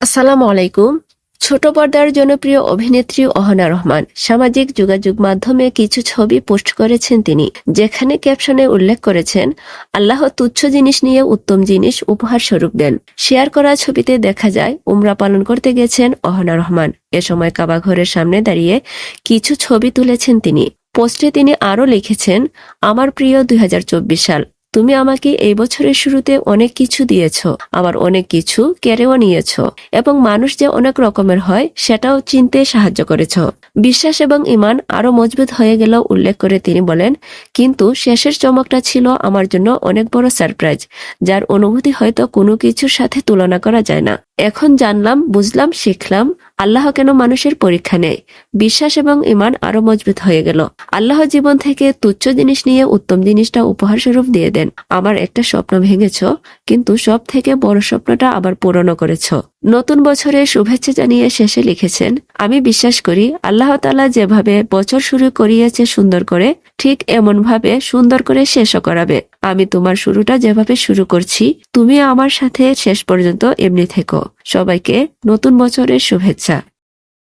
আসসালামু আলাইকুম। ছোট পর্দার জনপ্রিয় অভিনেত্রী অহনা রহমান সামাজিক যোগাযোগ মাধ্যমে কিছু ছবি পোস্ট করেছেন তিনি, যেখানে ক্যাপশনে উল্লেখ করেছেন, আল্লাহ তুচ্ছ জিনিস নিয়ে উত্তম জিনিস উপহার স্বরূপ দেন। শেয়ার করা ছবিতে দেখা যায়, উমরা পালন করতে গেছেন অহনা রহমান। এ সময় কাবা ঘরের সামনে দাঁড়িয়ে কিছু ছবি তুলেছেন তিনি। পোস্টে তিনি আরও লিখেছেন, আমার প্রিয় দুই হাজার চব্বিশ সাল। তুমি আমাকে এই বছরের শুরুতে অনেক কিছু দিয়েছ, আবার অনেক কিছু কেড়েও নিয়েছ, এবং মানুষ যে অনেক রকমের হয়, সেটাও চিনতে সাহায্য করেছ। বিশ্বাস এবং ইমান আরও মজবুত হয়ে গেল উল্লেখ করে তিনি বলেন, কিন্তু শেষের চমকটা ছিল আমার জন্য অনেক বড় সারপ্রাইজ, যার অনুভূতি হয়তো কোনো কিছুর সাথে তুলনা করা যায় না। এখন জানলাম, বুঝলাম, শিখলাম আল্লাহ কেন মানুষের পরীক্ষা নেয়? বিশ্বাস এবং ইমান আরও মজবুত হয়ে গেল। আল্লাহ জীবন থেকে তুচ্ছ জিনিস নিয়ে উত্তম জিনিসটা উপহার স্বরূপ দিয়ে দেন। আমার একটা স্বপ্ন ভেঙেছ, কিন্তু সব থেকে বড় স্বপ্নটা আবার পূরণ করেছ। নতুন বছরে শুভেচ্ছা জানিয়ে শেষে লিখেছেন, আমি বিশ্বাস করি আল্লাহ তালা যেভাবে বছর শুরু করিয়েছে সুন্দর করে, ঠিক এমন ভাবে সুন্দর করে শেষও করাবে। আমি তোমার শুরুটা যেভাবে শুরু করছি, তুমি আমার সাথে শেষ পর্যন্ত এমনি থেকো। সবাইকে নতুন বছরের শুভেচ্ছা।